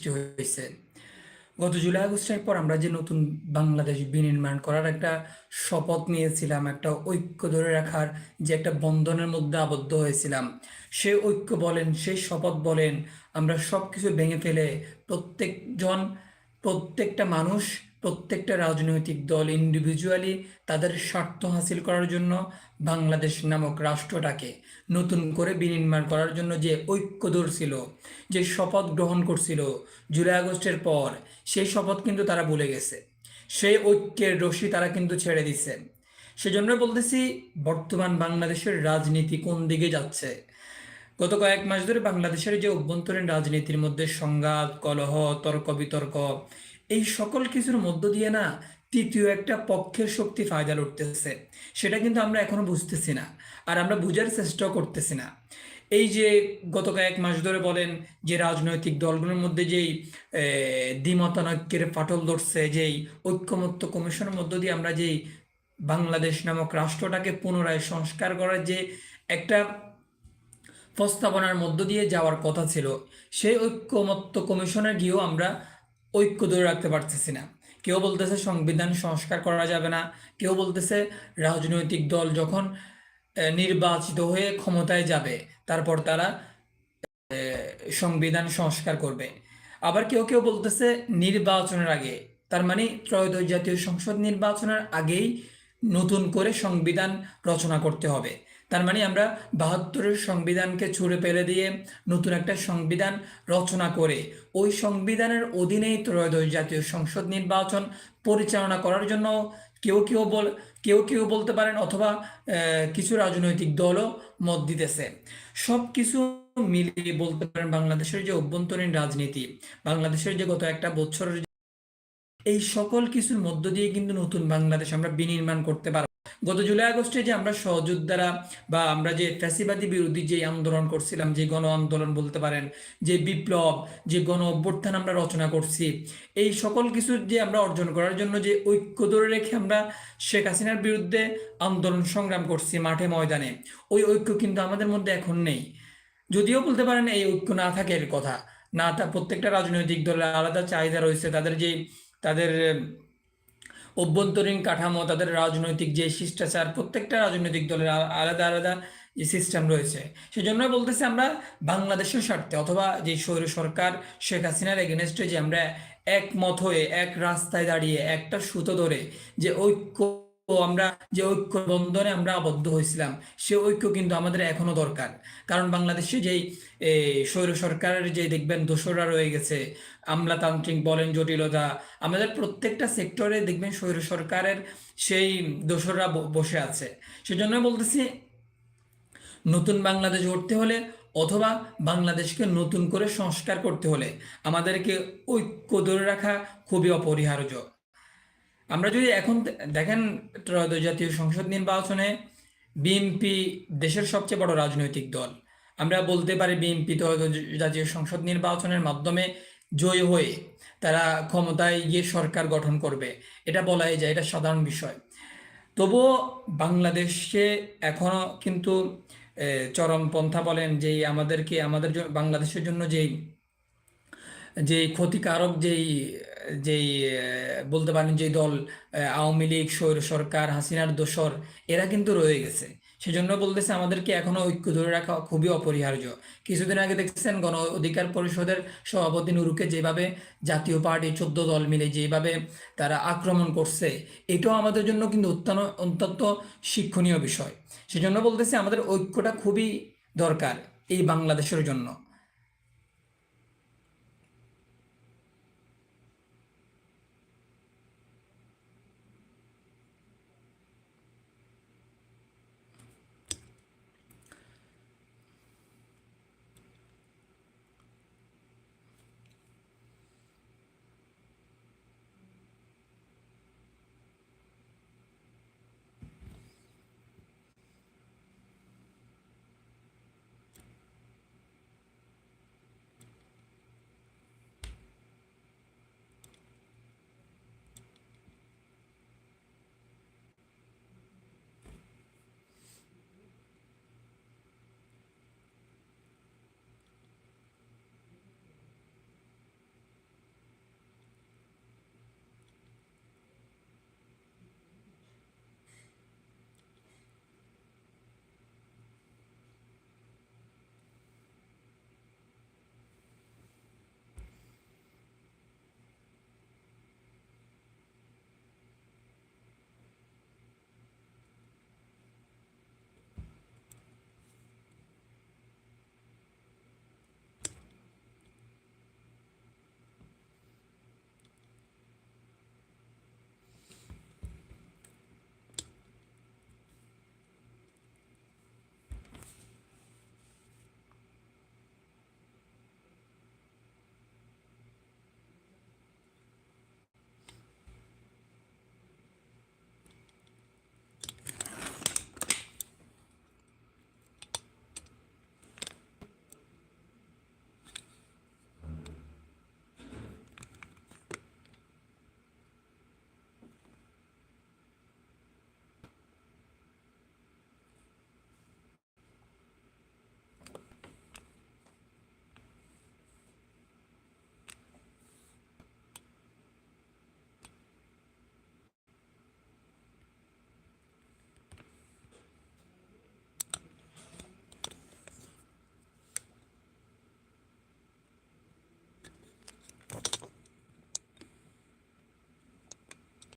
সৃষ্টি হয়েছে। গত জুলাই আগস্টের পর আমরা যে নতুন বাংলাদেশ বিনির্মাণ করার একটা শপথ নিয়েছিলাম, একটা ঐক্য ধরে রাখার যে একটা বন্ধনের মধ্যে আবদ্ধ হয়েছিলাম সেই ঐক্য বলেন, সেই শপথ বলেন, আমরা সব কিছু ভেঙে ফেলে প্রত্যেকজন, প্রত্যেকটা মানুষ প্রত্যেকটা রাজনৈতিক দল ইন্ডিভিজুয়ালি তাদের স্বার্থ হাসিল করার জন্য বাংলাদেশ নামক রাষ্ট্রটাকে নতুন করে বিনির্মাণ করার জন্য যে ঐক্য ধরছিল, যে শপথ গ্রহণ করছিল জুলাই আগস্টের পর, সেই শপথ কিন্তু তারা ভুলে গেছে। সেই ঐক্যের রশি তারা কিন্তু ছেড়ে দিছে। সেজন্য বলতেছি, বর্তমান বাংলাদেশের রাজনীতি কোন দিকে যাচ্ছে? গত কয়েক মাস ধরে বাংলাদেশের যে অভ্যন্তরীণ রাজনীতির মধ্যে সংঘাত, কলহ, তর্ক বিতর্ক এই সকল কিছুর মধ্য দিয়ে না তৃতীয় একটা পক্ষের শক্তি ফায়দা লুটতেছে। সেটা কিন্তু আমরা এখনও বুঝতেছি না, আর আমরা বুঝার চেষ্টাও করতেছি না। এই যে গত কয়েক মাস ধরে বলেন যে রাজনৈতিক দলগুলোর মধ্যে যেই দ্বিমতানৈক্যের ফাটল ধরছে, যেই ঐক্যমত্য কমিশনের মধ্য দিয়ে আমরা যেই বাংলাদেশ নামক রাষ্ট্রটাকে পুনরায় সংস্কার করার যে একটা প্রস্তাবনার মধ্য দিয়ে যাওয়ার কথা ছিল, সেই ঐক্যমত্য কমিশনে গিয়েও আমরা ঐক্য ধরে রাখতে পারতেছি না। কেউ বলতেছে সংবিধান সংস্কার করা যাবে না। কেউ বলতেছে রাজনৈতিক দল যখন নির্বাচিত হয়ে ক্ষমতায় যাবে, তারপর তারা সংবিধান সংস্কার করবে। আবার কেউ কেউ বলতেছে নির্বাচনের আগে, তার মানে ত্রয়োদশ জাতীয় সংসদ নির্বাচনের আগেই নতুন করে সংবিধান রচনা করতে হবে। তার মানে আমরা বাহাত্তরের সংবিধানকে ছুড়ে ফেলে দিয়ে নতুন একটা সংবিধান রচনা করে ওই সংবিধানের অধীনেই ত্রয়োদশ জাতীয় সংসদ নির্বাচন পরিচালনা করার জন্য কেউ কেউ বল, কেউ কেউ বলতে পারেন অথবা কিছু রাজনৈতিক দলও মত দিতেছে। সব কিছু মিলিয়ে বলতে পারেন বাংলাদেশের যে অভ্যন্তরীণ রাজনীতি, বাংলাদেশের যে গত একটা বছরের এই সকল কিছুর মধ্য দিয়ে কিন্তু নতুন বাংলাদেশ আমরা বিনির্মাণ করতে পারব। গত জুলাই আগস্টে যে আমরা সহযোদ্ধারা বা আমরা যে ফ্যাসিবাদী বিরোধী যে আন্দোলন করছিলাম, যে গণ আন্দোলন বলতে পারেন, যে বিপ্লব, যে গণ অভ্যুত্থান আমরা রচনা করছি, এই সকল কিছু যে আমরা অর্জন করার জন্য যে ঐক্য ধরে রেখে আমরা শেখ হাসিনার বিরুদ্ধে আন্দোলন সংগ্রাম করছি মাঠে ময়দানে, ওই ঐক্য কিন্তু আমাদের মধ্যে এখন নেই। যদিও বলতে পারেন এই ঐক্য না থাকে এর কথা, না তা প্রত্যেকটা রাজনৈতিক দলের আলাদা চাহিদা রয়েছে, তাদের যে, তাদের অভ্যন্তরীণ কাঠামো, তাদের রাজনৈতিক যে শিষ্টাচার, প্রত্যেকটা রাজনৈতিক দলের আলাদা আলাদা যে সিস্টেম রয়েছে। সেজন্য বলতেছি আমরা বাংলাদেশের স্বার্থে, অথবা যে সৌর সরকার শেখ হাসিনার এগেনস্টে যে আমরা একমত হয়ে, এক রাস্তায় দাঁড়িয়ে, একটা সুতো ধরে যে ঐক্য আমরা যে ঐক্য বন্ধনে আমরা আবদ্ধ হয়েছিলাম, সে ঐক্য কিন্তু আমাদের এখনও দরকার। কারণ বাংলাদেশে যেই স্বৈর সরকারের যে দেখবেন দোসররা রয়ে গেছে, আমলাতান্ত্রিক বলেন, জটিলতা, আমাদের প্রত্যেকটা সেক্টরে দেখবেন স্বৈর সরকারের সেই দোসররা বসে আছে। সেজন্য বলতেছি, নতুন বাংলাদেশ গড়তে হলে অথবা বাংলাদেশকে নতুন করে সংস্কার করতে হলে আমাদেরকে ঐক্য ধরে রাখা খুবই অপরিহার্য। আমরা যদি এখন দেখেন ত্রয়োদশ জাতীয় সংসদ নির্বাচনে বিএনপি দেশের সবচেয়ে বড় রাজনৈতিক দল। আমরা বলতে পারি বিএনপি ত্রয়োদশ জাতীয় সংসদ নির্বাচনের মাধ্যমে জয়ী হয়ে তারা ক্ষমতায় গিয়ে সরকার গঠন করবে। এটা বলাই যায়, এটা সাধারণ বিষয়। তবুও বাংলাদেশে এখনও কিন্তু চরমপন্থা বলেন যে আমাদেরকে, আমাদের বাংলাদেশের জন্য যেই যে ক্ষতিকারক যেই যেই বলতে পারেন যে দল আওয়ামী লীগ স্বৈর সরকার, হাসিনার দোসর, এরা কিন্তু রয়ে গেছে। সেজন্য বলতেছে আমাদেরকে এখনও ঐক্য ধরে রাখা খুবই অপরিহার্য। কিছুদিন আগে দেখছেন গণ অধিকার পরিষদের সভাপতি নুরুকে যেভাবে জাতীয় পার্টি চোদ্দ দল মিলে যেভাবে তারা আক্রমণ করছে, এটাও আমাদের জন্য কিন্তু অত্যন্ত অত্যন্ত শিক্ষণীয় বিষয়। সেজন্য বলতেছে আমাদের ঐক্যটা খুবই দরকার এই বাংলাদেশের জন্য।